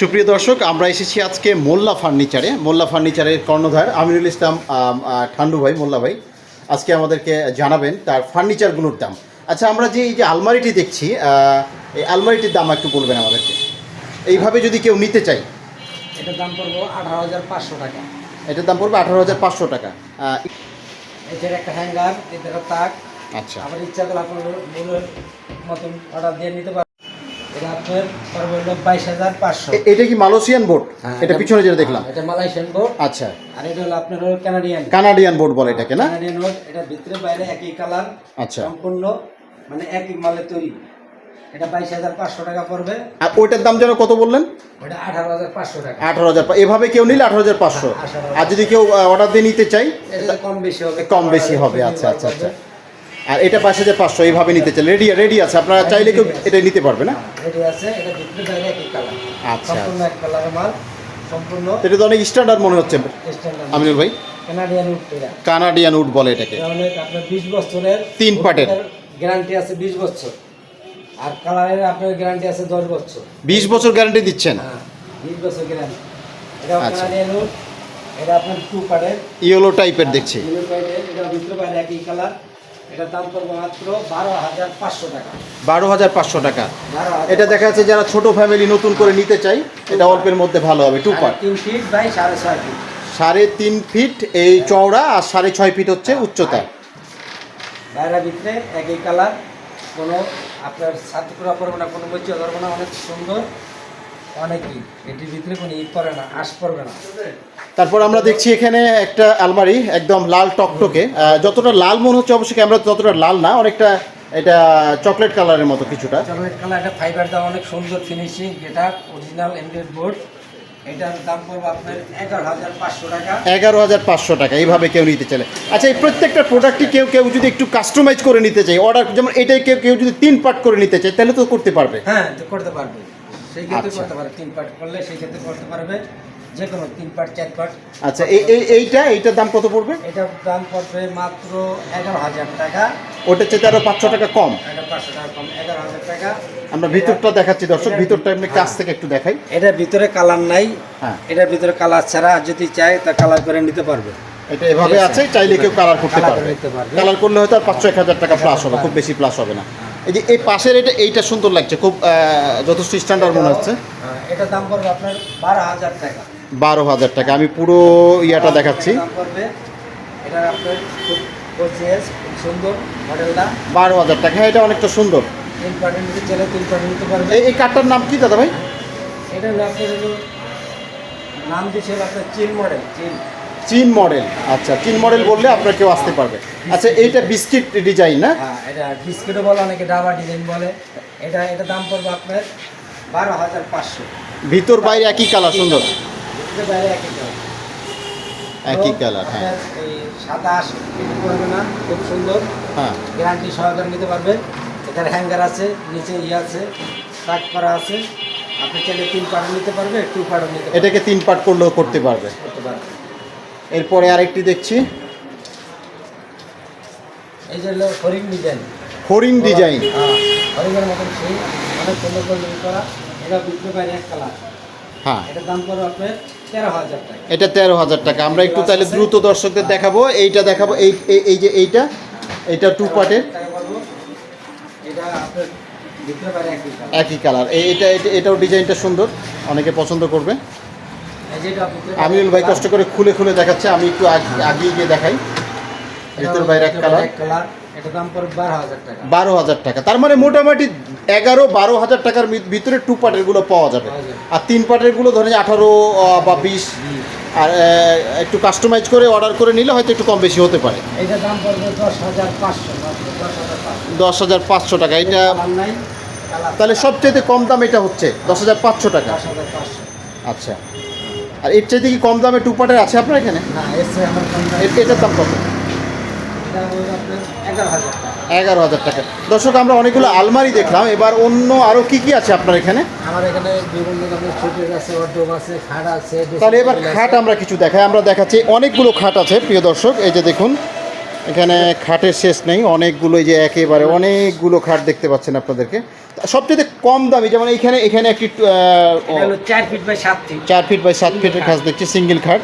সুপ্রিয় দর্শক আমরা এসেছি আজকে মোল্লা ফার্নিচারে। মোল্লা ফার্নিচারের কর্ণধার আমিনুল ইসলাম ঠান্ডু ভাই মোল্লা ভাই আজকে আমাদেরকে জানাবেন তার ফার্নিচারগুলোর দাম। আচ্ছা আমরা যে এই যে আলমারিটি দেখছি এই আলমারিটির দাম একটু বলবেন আমাদেরকে। এইভাবে যদি কেউ নিতে চাই এটার দাম পড়ব আঠারো হাজার পাঁচশো টাকা। এটার দাম পড়বে আঠারো হাজার পাঁচশো টাকা। এটার একটা হ্যাঙ্গার এটার তাক। আচ্ছা। আমার ইচ্ছা করলে আপনার মতন অর্ডার দিয়ে নিতে পারেন এটা আপনার পড়বে বাইশ হাজার পাঁচশো। এটা কি মালয়েশিয়ান বোর্ড হ্যাঁ, এটা পিছনে যেটা দেখলাম। এটা মালয়েশিয়ান বোর্ড আচ্ছা। আর এটা হলো আপনার হলো কানাডিয়ান। কানাডিয়ান বোর্ড বলে এটাকে না? কানাডিয়ান বোর্ড এটা ভিতরে বাইরে একই কালার আচ্ছা। সম্পূর্ণ মানে একই মালে তৈরি। এটা বাইশ হাজার পাঁচশো টাকা পড়বে। আর ওইটার দাম যেন কত বললেন? ওটা আঠারো হাজার পাঁচশো টাকা। আঠারো হাজার এভাবে কেউ নিলে আঠারো হাজার পাঁচশো। হ্যাঁ, আর যদি কেউ অর্ডার দিয়ে নিতে চাই কম বেশি হবে। কম বেশি হবে। আচ্ছা আচ্ছা আচ্ছা। আর এটা পাঁচ হাজার পাঁচশো এইভাবে নিতে চাই রেডি রেডি আছে। আপনারা চাইলে কেউ এটা নিতে পারবে না? রেডি আছে। এটা ভিতরে বাইরে একই কালার আচ্ছা। সম্পূর্ণ এক কালারের মাল। সম্পূর্ণ এটা তো অনেক স্ট্যান্ডার্ড মনে হচ্ছে। আমিনুল ভাই? কানাডিয়ান উড এটা কানাডিয়ান উড বলে এটাকে। আপনার বিশ বছরের তিন পাটের। গ্যারান্টি আছে বিশ বছর। আর কালারের আপনার গ্যারান্টি আছে দশ বছর। বিশ বছর গ্যারান্টি দিচ্ছেন? হ্যাঁ বিশ বছর গ্যারান্টি এটা। কানাডিয়ান উড এটা আপনার টু পাটের। ইয়েলো টাইপের দেখছি। ব্লু পাটের এটা ভিতরে বাইরে একই কালার এটার দাম পড়বে মাত্র বারো হাজার পাঁচশো টাকা। বারো হাজার পাঁচশো টাকা। এটা দেখা যাচ্ছে যারা ছোট ফ্যামিলি নতুন করে নিতে চাই এটা অল্পের মধ্যে ভালো হবে টু পার্ট তিন ফিট বাই সাড়ে ছয় ফিট সাড়ে তিন ফিট এই চওড়া আর সাড়ে ছয় ফিট হচ্ছে উচ্চতা। বাইরের ভিতরে একই কালার কোনো আপনার ছাতি করা পড়বে না কোনো বইচ ধরবে না অনেক সুন্দর। অনেকই। এটির ভিতরে কোনো ঈদ পড়ে না আশ পড়বে না। তারপর আমরা দেখছি এখানে একটা আলমারি একদম লাল টকটকে। যতটা লাল মনে হচ্ছে অবশ্যই ক্যামেরা ততটা লাল না অনেকটা এটা চকলেট কালারের মতো কিছুটা। চকলেট কালার একটা ফাইবার দাম অনেক সুন্দর ফিনিশিং এটা অরিজিনাল এমডেড বোর্ড এটার দাম পড়বে আপনার এগারো হাজার পাঁচশো টাকা। এগারো হাজার পাঁচশো টাকা এইভাবে কেউ নিতে চাইলে। আচ্ছা এই প্রত্যেকটা প্রোডাক্টই কেউ কেউ যদি একটু কাস্টমাইজ করে নিতে চাই অর্ডার যেমন এটাই কেউ কেউ যদি তিন পার্ট করে নিতে চায় তাহলে তো করতে পারবে। হ্যাঁ করতে পারবে। সেই ক্ষেত্রে আচ্ছা। করতে পারবে তিন পার্ট করলে সেই ক্ষেত্রে করতে পারবে যে কোনো তিন পার্ট চার পার্ট আচ্ছা এই এই- এইটা এইটার দাম কত পড়বে? এটার দাম পড়বে মাত্র এগারো হাজার টাকা। ওটার চেয়ে আরও পাঁচশো টাকা কম। পাঁচশো টাকা কম এগারো হাজার টাকা। আমরা ভিতরটা দেখাচ্ছি দর্শক ভিতরটা এমনি কাছ থেকে একটু দেখাই। এটার ভিতরে কালার নাই। হ্যাঁ। এটার ভিতরে কালার ছাড়া যদি চায় তা কালার করে নিতে পারবে। এটা এভাবে আছে। চাইলে কেউ কালার করতে কালার পারবে। করতে পারবে। কালার করলে হয়তো আর পাঁচশো এক হাজার টাকা প্লাস হবে খুব বেশি প্লাস হবে না। এই যে এই পাশের এটা এইটা সুন্দর লাগছে খুব যথেষ্ট স্ট্যান্ডার্ড মনে হচ্ছে। হ্যাঁ, এটার দাম পড়বে আপনার বারো হাজার টাকা। বারো হাজার টাকা আমি পুরো ইয়াটা দেখাচ্ছি। এটা আপনার সুন্দর মডেলটা বারো হাজার টাকা হ্যাঁ এটা অনেকটা সুন্দর। এই কাঠটার নাম কি দাদা ভাই? এটা নাম দিয়েছে হলো আপনার চিল মডেল চিল চীন মডেল। আচ্ছা চীন মডেল বললে আপনার কেউ আসতে পারবে। আচ্ছা এইটা বিস্কিট ডিজাইন না? হ্যাঁ এটা বিস্কিটও বলে অনেকে ডাবা ডিজাইন বলে। এটা এটা দাম পড়বে আপনার বারো হাজার পাঁচশো। ভিতর বাইরে একই কালার সুন্দর? ভিতরে বাইরে একই কালার। একই কালার হ্যাঁ। সাদা আশ করবে না খুব সুন্দর। হ্যাঁ। গ্যারান্টি সহকারে নিতে পারবেন এটার হ্যাঙ্গার আছে নিচে ইয়ে আছে কাট করা আছে। আপনি চাইলে তিন পার্ট নিতে পারবে টু পার্টও নিতে এটাকে তিন পার্ট করলেও করতে পারবে। এরপরে আরেকটি দেখছি। এই যে হলো হরিং ডিজাইন। হরিং ডিজাইন। হ্যাঁ মতন সেই অনেক সুন্দর করে করা। এটা এক কালার। হ্যাঁ। এটার দাম পড়বে আপনার তেরো হাজার টাকা। এটা তেরো হাজার টাকা। আমরা একটু তাহলে দ্রুত দর্শকদের দেখাবো। এইটা দেখাবো। এই এই- যে এইটা এইটা টু পার্টের এটা একই কালার। এইটা এটা এটাও ডিজাইনটা সুন্দর। অনেকে পছন্দ করবে। আমিনুল ভাই কষ্ট করে খুলে খুলে দেখাচ্ছে আমি একটু আগ- আগিয়ে গিয়ে দেখাই। ভিতর বাইরে এক কালার বারো হাজার টাকা। তার মানে মোটামুটি এগারো বারো হাজার টাকার ভিতরে টু পার্টেরগুলো পাওয়া যাবে। পাওয়া যাবে। আর তিন পার্টেরগুলো ধরেন আঠারো বা বিশ। আর একটু কাস্টমাইজ করে অর্ডার করে নিলে হয়তো একটু কম বেশি হতে পারে। দশ হাজার পাঁচশো টাকা। এটা তাহলে সবচেয়ে কম দাম এটা হচ্ছে দশ হাজার পাঁচশো টাকা। আচ্ছা। আর এর চাইতে কি কম দামে টু পার্টের আছে আপনার এখানে? এটার দাম কত? এগারো হাজার টাকা। দর্শক আমরা অনেকগুলো আলমারি দেখলাম। এবার অন্য আরও কি কি আছে আপনার এখানে? আমার এখানে বিভিন্ন ধরনের সুটেজ আছে ওয়ার্ড্রোব আছে খাট আছে তাহলে এবার খাট আমরা কিছু দেখাই। আমরা দেখাচ্ছি অনেকগুলো খাট আছে প্রিয় দর্শক। এই যে দেখুন এখানে খাটের শেষ নেই অনেকগুলো যে একেবারে অনেকগুলো খাট দেখতে পাচ্ছেন আপনাদেরকে। সবচেয়ে কম দামি যেমন এখানে এখানে একটি চার ফিট বাই সাত ফিট চার ফিট বাই সাত ফিটের খাট দেখছি সিঙ্গেল খাট।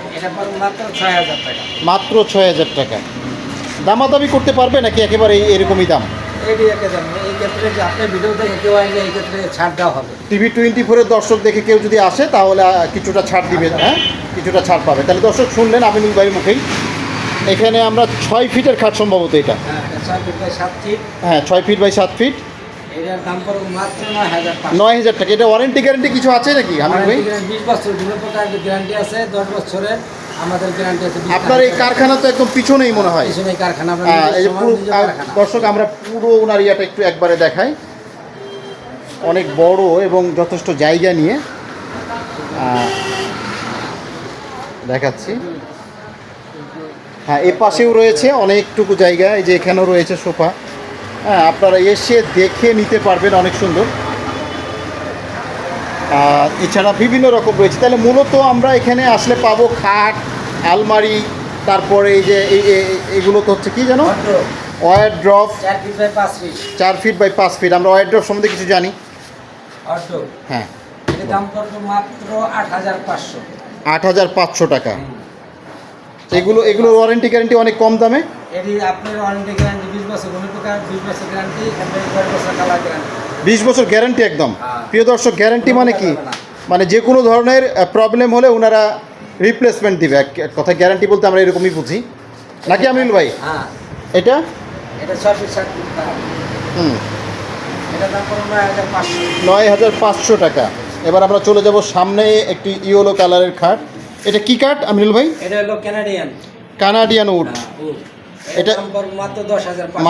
মাত্র ছয় হাজার টাকা। দামাদামি করতে পারবে নাকি একেবারে এরকমই দাম? টিভি টোয়েন্টি ফোরের দর্শক দেখে কেউ যদি আসে তাহলে কিছুটা ছাড় দিবে হ্যাঁ? কিছুটা ছাড় পাবে। তাহলে দর্শক শুনলেন আমিনুল ভাইয়ের মুখেই। এখানে আমরা ছয় ফিটের খাট সম্ভবত এটা। হ্যাঁ ছয় ফিট বাই সাত ফিট। হ্যাঁ ছয় ফিট বাই সাত ফিট। দাম পড়বে মাত্র নয় হাজার টাকা। এটা ওয়ারেন্টি গ্যারেন্টি কিছু আছে নাকি ভাই? বিশ বছর গ্যারান্টি আছে দশ বছরের আমাদের গ্যারান্টি আছে আপনার এই কারখানা তো একদম পিছনেই মনে হয়। পিছনে কারখানা। দর্শক আমরা পুরো ওনার ইয়াটা একটু একবারে দেখাই। অনেক বড় এবং যথেষ্ট জায়গা নিয়ে দেখাচ্ছি। হ্যাঁ এ পাশেও রয়েছে অনেকটুকু জায়গা এই যে এখানেও রয়েছে সোফা। হ্যাঁ আপনারা এসে দেখে নিতে পারবেন অনেক সুন্দর। এছাড়া বিভিন্ন রকম রয়েছে। তাহলে মূলত আমরা এখানে আসলে পাবো খাট আলমারি তারপরে এই যে এগুলো তো হচ্ছে কি জানো Wardrobe, ওয়ার ড্রপ চার ফিট বাই পাঁচ ফিট আমরা ওয়ার ড্রপ সম্বন্ধে কিছু জানি। হ্যাঁ। দাম পড়বে মাত্র আট হাজার পাঁচশো। আট হাজার পাঁচশো টাকা। এগুলো এগুলোর ওয়ারেন্টি গ্যারেন্টি অনেক কম দামে? এটি আপনার ওয়ারেন্টি গ্যারান্টি বিশ বছর কোনো প্রকার বিশ বছর গ্যারান্টি বছর কালার গ্যারান্টি বিশ বছর গ্যারান্টি একদম। হ্যাঁ। প্রিয় দর্শক গ্যারান্টি মানে কি? মানে যে কোনো ধরনের প্রবলেম হলে ওনারা রিপ্লেসমেন্ট দিবে। এক কথা গ্যারান্টি বলতে আমরা এরকমই বুঝি। নাকি আমিনুল ভাই? হ্যাঁ। এটা? এটা হুম। নয় হাজার পাঁচশো টাকা। এবার আমরা চলে যাব সামনে একটি ইয়েলো কালারের খাট। এটা কি কাঠ আমিনুল ভাই? এটা হলো ক্যানাডিয়ান কানাডিয়ান উড এটা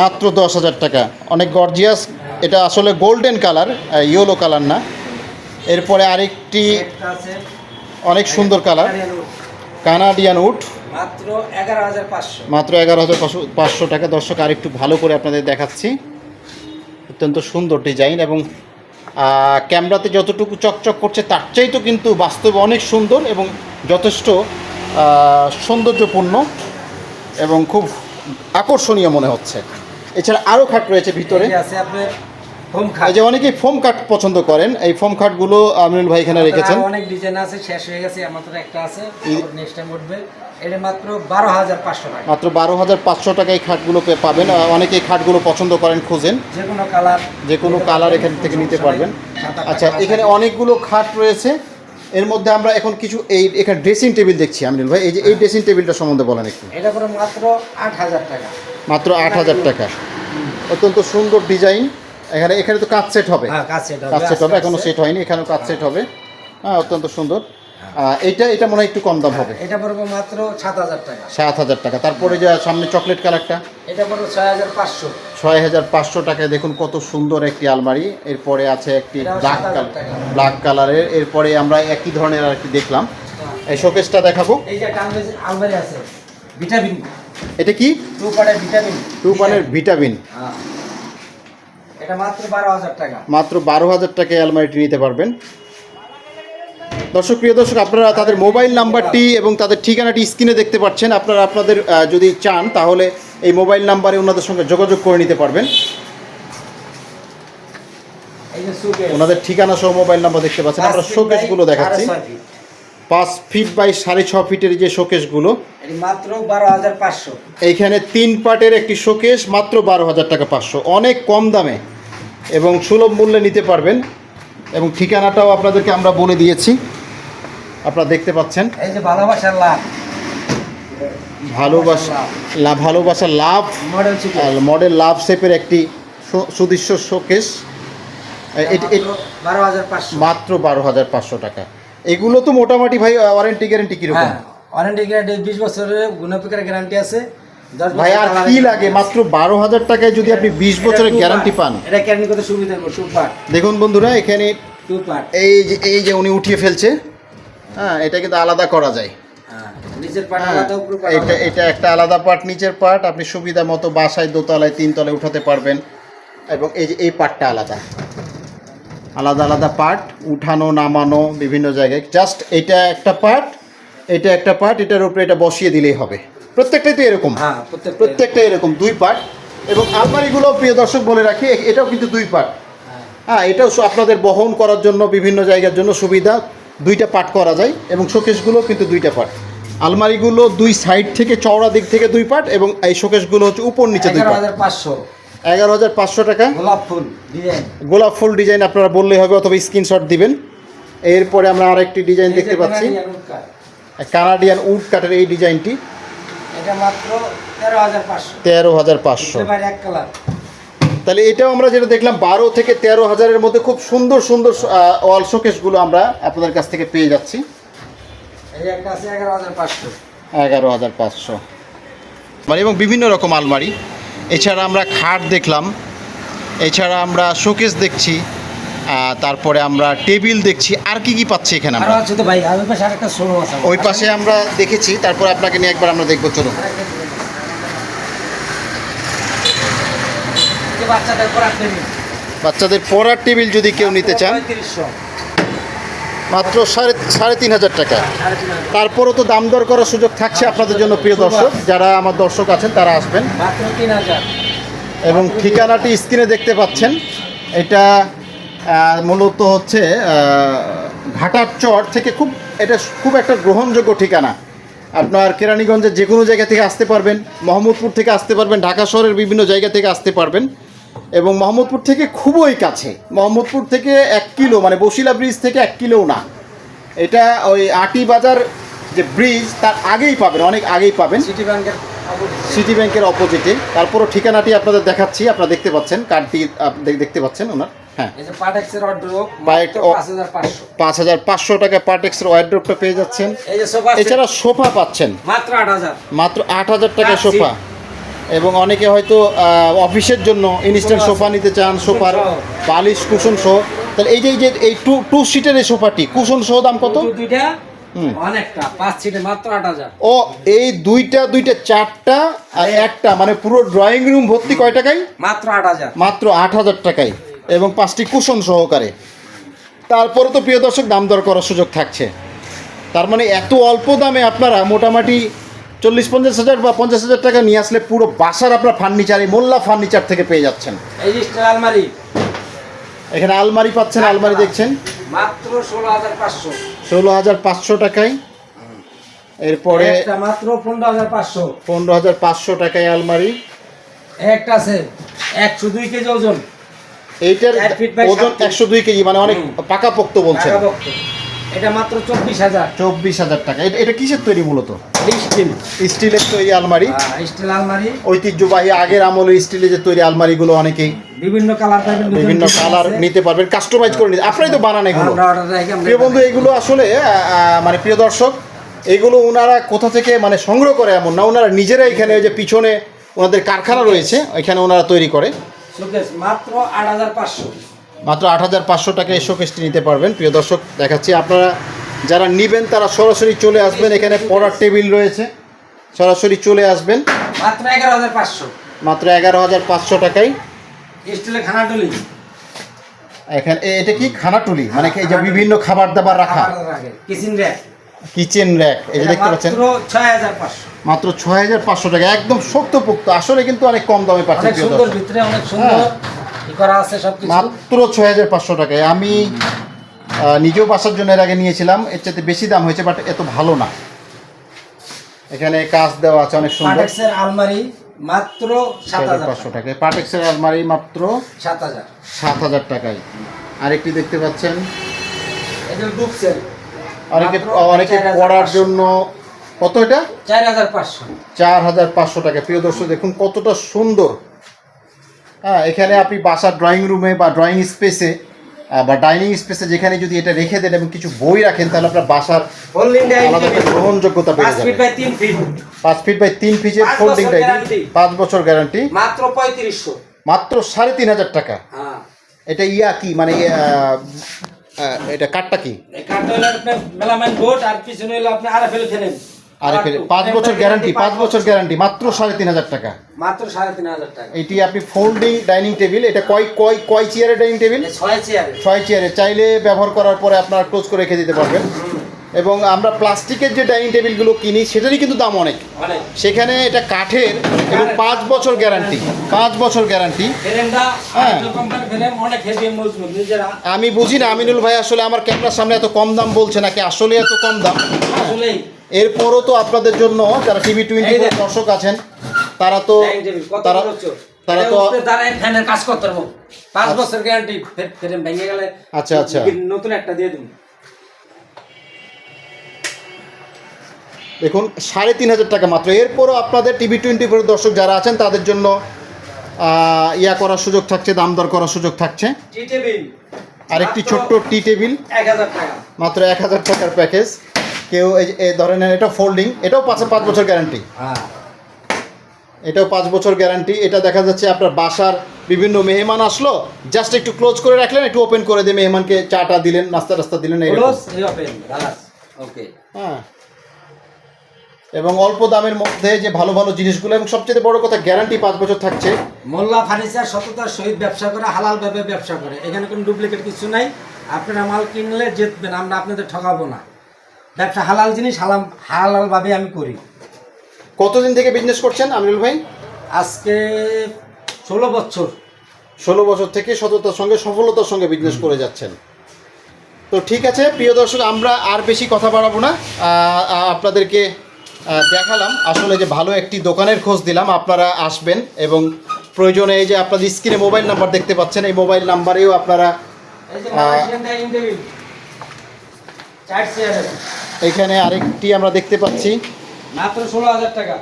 মাত্র দশ হাজার টাকা। অনেক গর্জিয়াস এটা আসলে গোল্ডেন কালার ইয়েলো কালার না। এরপরে আরেকটি আছে। অনেক সুন্দর কালার কানাডিয়ান উড মাত্র এগারো হাজার পাঁচশো। টাকা। দর্শক আরেকটু ভালো করে আপনাদের দেখাচ্ছি। অত্যন্ত সুন্দর ডিজাইন এবং ক্যামেরাতে যতটুকু চকচক করছে তার চাইতো কিন্তু বাস্তবে অনেক সুন্দর এবং যথেষ্ট সৌন্দর্যপূর্ণ এবং খুব আকর্ষণীয় মনে হচ্ছে। এছাড়া আরও খাট রয়েছে ভিতরে। আছে আপনার হোম খাট। যে অনেকেই ফোম কাঠ পছন্দ করেন। এই ফোম কাঠগুলো আমিনুল ভাই এখানে রেখেছেন। অনেক ডিজাইন আছে শেষ হয়ে গেছে আমাদের একটা আছে। নেক্সট টাইম উঠবে। এটা মাত্র বারো হাজার পাঁচশো টাকা। মাত্র বারো হাজার পাঁচশো টাকায় এই খাটগুলোকে পাবেন। অনেকেই খাটগুলো পছন্দ করেন খুঁজেন। যে কোনো কালার যে কোনো কালার এখান থেকে নিতে পারবেন। আচ্ছা এখানে অনেকগুলো খাট রয়েছে। এর মধ্যে আমরা এখন কিছু এই এখানে ড্রেসিং টেবিল দেখছি আমিনুল ভাই। এই যে এই ড্রেসিং টেবিলটা সম্বন্ধে বলেন একটু। এটা করে মাত্র আট হাজার টাকা। মাত্র আট হাজার টাকা। অত্যন্ত সুন্দর ডিজাইন এখানে এখানে তো কাজ সেট হবে। হ্যাঁ কাজ সেট কাজ সেট হবে এখনও সেট হয়নি এখানেও কাজ সেট হবে। হ্যাঁ অত্যন্ত সুন্দর। এইটা এটা মনে হয় একটু কম দাম হবে। এটা পড়বে মাত্র সাত হাজার টাকা। সাত হাজার টাকা। তারপরে যে সামনে চকলেট কালারটা এটা পড়বে ছয় হাজার পাঁচশো। ছয় হাজার পাঁচশো টাকায় দেখুন কত সুন্দর একটি আলমারি। এরপরে আছে একটি ব্ল্যাক কালার ব্ল্যাক কালারের এরপরে আমরা একই ধরনের আর একটি দেখলাম। এই শোকেসটা দেখাবো। এই যে আলমারি- আছে ভিটামিন। এটা কি? টু পার্টের ভিটামিন। টু পানের ভিটামিন। হ্যাঁ। এটা মাত্র বারো হাজার টাকা। মাত্র বারো হাজার টাকায় আলমারিটি নিতে পারবেন। দর্শক প্রিয় দর্শক আপনারা তাদের মোবাইল নাম্বারটি এবং তাদের ঠিকানাটি স্ক্রিনে দেখতে পাচ্ছেন। আপনারা আপনাদের যদি চান তাহলে এই মোবাইল নাম্বারে ওনাদের সঙ্গে যোগাযোগ করে নিতে পারবেন। ওনাদের ঠিকানা সহ মোবাইল নাম্বার দেখতে পাচ্ছেন। আমরা শোকেসগুলো দেখাচ্ছি। পাঁচ ফিট বাই সাড়ে ছ ফিটের যে শোকেসগুলো এটি মাত্র বারো হাজার পাঁচশো। এইখানে তিন পার্টের একটি শোকেস মাত্র বারো হাজার টাকা পাঁচশো। অনেক কম দামে এবং সুলভ মূল্যে নিতে পারবেন। এবং ঠিকানাটাও আপনাদেরকে আমরা বলে দিয়েছি। আপনারা দেখতে পাচ্ছেন। এই যে ভালোবাসার লাভ। ভালোবাসা লা ভালোবাসা লাভ মডেল লাভ শেপের একটি সুদৃশ্য শোকেস মাত্র বারো হাজার পাঁচশো টাকা। এগুলো তো মোটামুটি ভাই ওয়ারেন্টি গ্যারেন্টি কীরকম? ওয়ারেন্টি গ্যারান্টি বিশ বছরের গুণপিকার গ্যারান্টি আছে। ভাই আর কি লাগে? মাত্র বারো হাজার টাকায় যদি আপনি বিশ বছরের গ্যারান্টি পান। এটা ক্যারেন্টি করতে সুবিধা দেখুন বন্ধুরা এখানে এই যে এই যে উনি উঠিয়ে ফেলছে। হ্যাঁ এটা কিন্তু আলাদা করা যায়। হ্যাঁ হ্যাঁ, এটা এটা একটা আলাদা পার্ট নিচের পার্ট আপনি সুবিধা মতো বাসায় দোতলায় তিনতলায় উঠাতে পারবেন। এবং এই যে এই পার্টটা আলাদা। আলাদা আলাদা পার্ট উঠানো নামানো বিভিন্ন জায়গায়। জাস্ট এটা একটা পার্ট এটা একটা পার্ট এটার উপরে এটা বসিয়ে দিলেই হবে। প্রত্যেকটাই তো এরকম। হ্যাঁ প্রত্যেক প্রত্যেকটা এরকম। দুই পার্ট এবং আলমারিগুলো প্রিয় দর্শক বলে রাখি এটাও কিন্তু দুই পার্ট হ্যাঁ। এটাও আপনাদের বহন করার জন্য বিভিন্ন জায়গার জন্য সুবিধা। দুইটা পার্ট করা যায় এবং শোকেসগুলো কিন্তু দুইটা পার্ট আলমারিগুলো দুই সাইড থেকে চওড়া দিক থেকে দুই পার্ট এবং এই শোকেসগুলো হচ্ছে উপর নিচে দুই পার্ট পাঁচশো। এগারো হাজার পাঁচশো টাকা। গোলাপ ফুল ডিজাইন গোলাপ ফুল ডিজাইন আপনারা বললেই হবে অথবা স্ক্রিনশট দিবেন। এরপরে আমরা আরেকটি ডিজাইন দেখতে পাচ্ছি। কানাডিয়ান উড কাঠের এই ডিজাইনটি। এটা মাত্র তেরো হাজার পাঁচশো। তেরো হাজার পাঁচশো। এক কালার তাহলে এটাও আমরা যেটা দেখলাম বারো থেকে তেরো হাজারের মধ্যে খুব সুন্দর সুন্দর ওয়াল শোকেসগুলো আমরা আপনাদের কাছ থেকে পেয়ে যাচ্ছি। এগারো হাজার পাঁচশো। মানে এবং বিভিন্ন রকম আলমারি। এছাড়া আমরা খাট দেখলাম এছাড়া আমরা শোকেস দেখছি তারপরে আমরা টেবিল দেখছি। আর কি কি পাচ্ছি এখানে আমরা? ওই পাশে আমরা দেখেছি তারপর আপনাকে নিয়ে একবার আমরা দেখব চলো বাচ্চাদের পড়ার টেবিল। বাচ্চাদের পড়ার টেবিল যদি কেউ নিতে চান মাত্র সাড়ে সাড়ে তিন হাজার টাকা। তারপরও তো দাম দর করার সুযোগ থাকছে আপনাদের জন্য প্রিয় দর্শক। যারা আমার দর্শক আছেন তারা আসবেন। এবং ঠিকানাটি স্ক্রিনে দেখতে পাচ্ছেন। এটা মূলত হচ্ছে ঘাটার চর থেকে খুব এটা খুব একটা গ্রহণযোগ্য ঠিকানা। আপনার কেরানীগঞ্জের যে কোনো জায়গা থেকে আসতে পারবেন মোহাম্মদপুর থেকে আসতে পারবেন ঢাকা শহরের বিভিন্ন জায়গা থেকে আসতে পারবেন। এবং মোহাম্মদপুর থেকে খুবই কাছে। মোহাম্মদপুর থেকে এক কিলো মানে বসিলা ব্রিজ থেকে এক কিলোও না। এটা ওই আটি বাজার যে ব্রিজ তার আগেই পাবেন অনেক আগেই পাবেন। সিটি ব্যাংকের সিটি ব্যাংকের অপোজিটে তারপরও ঠিকানাটি আপনাদের দেখাচ্ছি আপনারা দেখতে পাচ্ছেন কার্ডটি দেখতে পাচ্ছেন ওনার। হ্যাঁ। পাঁচ হাজার পাঁচশো। টাকা পার্টেক্সের ওয়ার্ড্রপটা পেয়ে যাচ্ছেন। এছাড়া সোফা পাচ্ছেন। মাত্র আট হাজার। মাত্র আট হাজার টাকা সোফা। এবং অনেকে হয়তো অফিসের জন্য ইনস্ট্যান্ট সোফা নিতে চান সোফার। বালিশ কুশন সহ। তাহলে এই যে এই যে এই টু টু সিটের এই সোফাটি কুশন সহ দাম কত? দুইটা? অনেকটা পাঁচ সিটে মাত্র আট হাজার। ও এই দুইটা দুইটা চারটা আর একটা মানে পুরো ড্রয়িং রুম ভর্তি কয় টাকায়? মাত্র আট হাজার। মাত্র আট হাজার টাকায় এবং পাঁচটি কুশন সহকারে। তারপরে তো প্রিয় দর্শক দাম দর করার সুযোগ থাকছে। তার মানে এত অল্প দামে আপনারা মোটামুটি চল্লিশ পঞ্চাশ হাজার বা পঞ্চাশ হাজার টাকা নিয়ে আসলে পুরো বাসার আপনার ফার্নিচার এই মোল্লা ফার্নিচার থেকে পেয়ে যাচ্ছেন। এই আলমারি। এখানে আলমারি পাচ্ছেন আলমারি দেখছেন? মাত্র ষোলো হাজার পাঁচশো। ষোলো হাজার পাঁচশো টাকায়। এরপরে মাত্র পনেরো হাজার পাঁচশো। পনেরো হাজার পাঁচশো টাকায় আলমারি। একটা আছে একশো দুই কেজি ওজন। এইটার ওজন একশো দুই কেজি মানে অনেক। পাকাপোক্ত বলছেন। এটা মাত্র চব্বিশ হাজার। চব্বিশ হাজার টাকা। এটা- এটা কিসের তৈরি মূলত? স্টিল। স্টিলের তৈরি আলমারি। স্টিল আলমারি। ঐতিহ্যবাহী আগের আমলের স্টিলে যে তৈরি আলমারিগুলো অনেকেই বিভিন্ন কালার পাবেন বিভিন্ন কালার নিতে পারবেন কাস্টমাইজ করে নিতে আপনারাই তো বানান এগুলো। প্রিয় বন্ধু এগুলো আসলে মানে প্রিয় দর্শক এগুলো ওনারা কোথা থেকে মানে সংগ্রহ করে এমন না ওনারা নিজেরা এখানে ওই যে পিছনে ওনাদের কারখানা রয়েছে ওইখানে ওনারা তৈরি করে। মাত্র আট হাজার পাঁচশো। মাত্র আট হাজার পাঁচশো টাকা এই শোকেসটি নিতে পারবেন। প্রিয় দর্শক দেখাচ্ছি আপনারা যারা নিবেন তারা সরাসরি চলে আসবেন। এখানে পড়ার টেবিল রয়েছে। সরাসরি চলে আসবেন। মাত্র এগারো হাজার পাঁচশো। মাত্র এগারো হাজার পাঁচশো টাকায়। স্টিলের খানাটুলি। এখানে এটা কি খানাটুলি? মানে এই যে বিভিন্ন খাবার দাবার রাখা? কিচেন র্যাক কিচেন র্যাক এই যে দেখতে পাচ্ছেন। মাত্র ছয় হাজার পাঁচশো। টাকা। একদম শক্তপোক্ত। আসলে কিন্তু অনেক কম দামে পাচ্ছেন অনেক সুন্দর ভিতরে অনেক সুন্দর। ই করা আছে সব মাত্র ছয় হাজার পাঁচশো টাকায়। আমি নিজেও বাসার জন্য এর আগে নিয়েছিলাম। এর চাইতে বেশি দাম হয়েছে বাট এত ভালো না। এখানে কাজ দেওয়া আছে অনেক সুন্দর। পাটেক্সের আলমারি মাত্র সাত হাজার পাঁচশো টাকায়। পাটেক্সের আলমারি মাত্র সাত হাজার। সাত হাজার টাকায়। আরেকটি দেখতে পাচ্ছেন। অনেকে অনেকে পড়ার জন্য কত এটা? চার হাজার পাঁচশো। চার হাজার পাঁচশো টাকা প্রিয় দর্শক দেখুন কতটা সুন্দর। হ্যাঁ এখানে আপনি বাসার ড্রয়িং রুমে বা ড্রয়িং স্পেসে বা ডাইনিং স্পেসে যেখানে যদি এটা রেখে দেন এবং কিছু বই রাখেন তাহলে আপনার বাসার আলাদা গ্রহণযোগ্যতা বেড়ে যাবে। পাঁচ ফিট বাই তিন ফিটের ফোল্ডিং ডাইনিং পাঁচ বছর গ্যারান্টি মাত্র পঁয়ত্রিশশো। মাত্র সাড়ে তিন হাজার টাকা। হ্যাঁ। এটা ইয়া কি? মানে এটা কাঠটা কি? কাঠটা হলো আপনার মেলামাইন বোর্ড আর পিছনে হলো আপনি আরএফএল ফ্রেম। আর এখানে পাঁচ বছর গ্যারান্টি পাঁচ বছর গ্যারান্টি মাত্র সাড়ে তিন হাজার টাকা। মাত্র সাড়ে তিন হাজার টাকা। এটি আপনি ফোল্ডিং ডাইনিং টেবিল এটা কয় কয় কয় চেয়ারের ডাইনিং টেবিল ছয় চেয়ারে ছয় চেয়ারে চাইলে ব্যবহার করার পরে আপনার ক্লোজ করে রেখে দিতে পারবেন। এবং আমরা প্লাস্টিকের যে ডাইনিং টেবিলগুলো কিনি সেটারই কিন্তু দাম অনেক। সেখানে এটা কাঠের এবং পাঁচ বছর গ্যারান্টি পাঁচ বছর গ্যারান্টি হ্যাঁ। আমি বুঝি না আমিনুল ভাই আসলে আমার ক্যামেরার সামনে এত কম দাম বলছে নাকি? আসলে এত কম দাম। আসলেই। এরপরও তো আপনাদের জন্য যারা টিভি টোয়েন্টি দর্শক আছেন তারা তো তারা তারা তো দাঁড়ায় ফ্যানের কাজ করতে পারব পাঁচ বছর গ্যারান্টি ফ্রেম ভেঙে গেলে আচ্ছা, আচ্ছা। নতুন একটা দিয়ে দিন দেখুন সাড়ে তিন হাজার টাকা মাত্র। এরপরও আপনাদের টিভি টোয়েন্টি ফোর দর্শক যারা আছেন তাদের জন্য ইয়া করার সুযোগ থাকছে দাম দর করার সুযোগ থাকছে। আরেকটি ছোট্ট টি টেবিল এক হাজার টাকা। মাত্র এক হাজার টাকার প্যাকেজ কেউ এই ধরে নেন এটা ফোল্ডিং এটাও পাঁচ পাঁচ বছর গ্যারান্টি হ্যাঁ। এটাও পাঁচ বছর গ্যারান্টি এটা দেখা যাচ্ছে আপনার বাসার বিভিন্ন মেহমান আসলো জাস্ট একটু ক্লোজ করে রাখলেন একটু ওপেন করে দিয়ে মেহমানকে চাটা দিলেন নাস্তা টাস্তা দিলেন ওকে হ্যাঁ। এবং অল্প দামের মধ্যে যে ভালো ভালো জিনিসগুলো এবং সবচেয়ে বড় কথা গ্যারান্টি পাঁচ বছর থাকছে। মোল্লা ফার্নিচার সততার সহিত ব্যবসা করে হালাল ভাবে ব্যবসা করে। এখানে কোনো ডুপ্লিকেট কিছু নাই। আপনারা মাল কিনলে জিতবেন আমরা আপনাদের ঠকাবো না। ব্যবসা হালাল জিনিস হালাল হালাল ভাবে আমি করি। কতদিন থেকে বিজনেস করছেন আমিরুল ভাই? আজকে ষোলো বছর। ষোলো বছর থেকে সততার সঙ্গে সফলতার সঙ্গে বিজনেস করে যাচ্ছেন। তো ঠিক আছে প্রিয় দর্শক আমরা আর বেশি কথা বাড়াবো না। আপনাদেরকে দেখালাম। আসলে যে ভালো একটি দোকানের খোঁজ দিলাম আপনারা আসবেন এবং প্রয়োজনে এই যে আপনাদের স্ক্রিনে মোবাইল নাম্বার দেখতে পাচ্ছেন এই মোবাইল নাম্বারেও আপনারা এই যে আহ, মালয়েশিয়ান ডাইনিং টেবিল চার চেয়ার এখানে আরেকটি আমরা দেখতে পাচ্ছি। মাত্র ষোলো হাজার টাকা।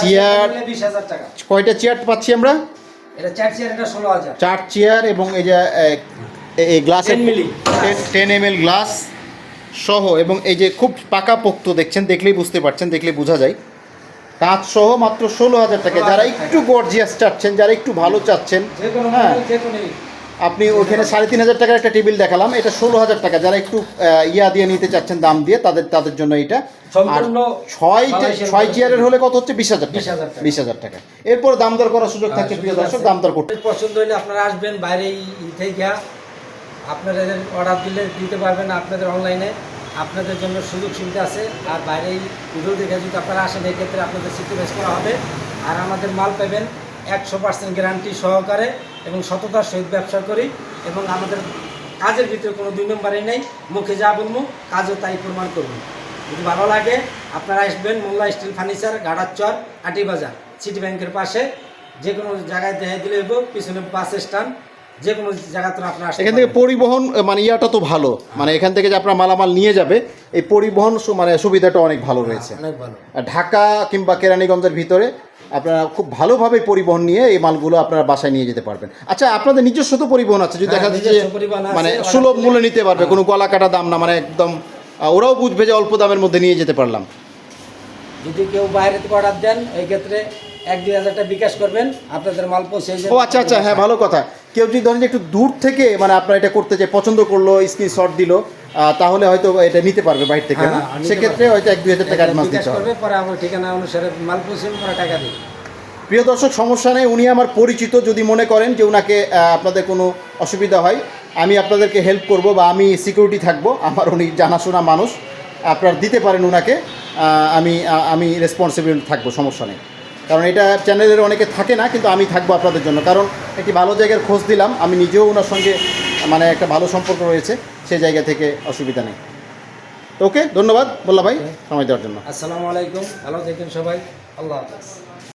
চেয়ার। বিশ হাজার টাকা। কয়টা চেয়ার পাচ্ছি আমরা? এটা চার চেয়ার এটা ষোলো হাজার। চার চেয়ার এবং এই যে এই গ্লাসের 10 milli. Ten M L glass সহ এবং এই যে খুব পাকাপোক্ত দেখছেন দেখলেই বুঝতে পারছেন দেখলে বোঝা যায়। কাঁচ সহ মাত্র ষোলো হাজার টাকা। যারা একটু গর্জিয়াস চাচ্ছেন যারা একটু ভালো চাচ্ছেন হ্যাঁ। আপনি ওখানে সাড়ে তিন হাজার টাকার একটা টেবিল দেখালাম। এটা ষোলো হাজার টাকা। যারা একটু ইয়া দিয়ে নিতে চাচ্ছেন দাম দিয়ে তাদের তাদের জন্য এটা। আর ছয় ছয় চেয়ারের হলে কত হচ্ছে? বিশ হাজার টাকা 20,000 টাকা। বিশ হাজার টাকা। এরপর দাম দর করার সুযোগ থাকছে প্রিয় দর্শক দাম দর করতে। পছন্দ হলে আপনারা আসবেন বাইরে থেকে আপনারা অর্ডার দিলে দিতে পারবেন আপনাদের অনলাইনে। আপনাদের জন্য সুযোগ সুবিধা আছে। আর বাইরে ভিডিও দেখে যদি আপনারা আসেন এক্ষেত্রে ক্ষেত্রে আপনাদের সিকিউরাইজ করা হবে। আর আমাদের মাল পাবেন একশো পার্সেন্ট গ্যারান্টি সহকারে। এবং সততার সহিত ব্যবসা করি এবং আমাদের কাজের ভিতরে কোনো দুই নম্বরই নেই। মুখে যা বলব, কাজও তাই প্রমাণ করব। যদি ভালো লাগে, আপনারা আসবেন মোল্লা স্টিল ফার্নিচার গাড়াচর আটি বাজার, সিটি ব্যাংকের পাশে। যে কোনো জায়গায় দেখা দিলে পিছনে বাস স্ট্যান্ড যে কোনো জায়গাতে আপনারা আসতে এখান থেকে পরিবহন মানে ইয়াটা তো ভালো। মানে এখান থেকে যে আপনার মালামাল নিয়ে যাবে এই পরিবহন মানে সুবিধাটা অনেক ভালো রয়েছে। অনেক ভালো। ঢাকা কিংবা কেরানীগঞ্জের ভিতরে আপনারা খুব ভালোভাবে পরিবহন নিয়ে এই মালগুলো আপনারা বাসায় নিয়ে যেতে পারবেন। আচ্ছা আপনাদের নিজস্ব তো পরিবহন আছে যদি হ্যাঁ, দেখা যাচ্ছে মানে সুলভ মূল্যে নিতে পারবে কোনো গলা কাটা দাম না মানে একদম ওরাও বুঝবে যে অল্প দামের মধ্যে নিয়ে যেতে পারলাম। যদি কেউ বাইরে থেকে অর্ডার দেন এই ক্ষেত্রে এক দুই হাজার টাকা বিকাশ করবেন আপনাদের মাল পৌঁছে যাবে। ও আচ্ছা আচ্ছা হ্যাঁ ভালো কথা। কেউ যদি ধরেন যে একটু দূর থেকে মানে আপনার এটা করতে চায় পছন্দ করল স্ক্রিনশট দিল তাহলে হয়তো এটা নিতে পারবে বাইরে থেকে হ্যাঁ, না? হ্যাঁ, সেক্ষেত্রে হয়তো এক দুই হাজার টাকা অ্যাডভান্স দিতে হবে। পরে আমার ঠিকানা অনুসারে মাল পৌঁছে পরে টাকা দিই প্রিয় দর্শক সমস্যা নেই উনি আমার পরিচিত যদি মনে করেন যে ওনাকে আপনাদের কোনো অসুবিধা হয় আমি আপনাদেরকে হেল্প করব বা আমি সিকিউরিটি থাকব আমার উনি জানাশোনা মানুষ আপনারা দিতে পারেন ওনাকে আমি আমি রেসপন্সিবল থাকব সমস্যা নেই। কারণ এটা চ্যানেলের অনেকে থাকে না কিন্তু আমি থাকব আপনাদের জন্য। কারণ একটি ভালো জায়গার খোঁজ দিলাম আমি নিজেও ওনার সঙ্গে মানে একটা ভালো সম্পর্ক রয়েছে সেই জায়গা থেকে অসুবিধা নেই। ওকে ধন্যবাদ বল্লা ভাই সময় দেওয়ার জন্য। আসসালামু আলাইকুম ভালো থাকেন সবাই আল্লাহ হাফেজ।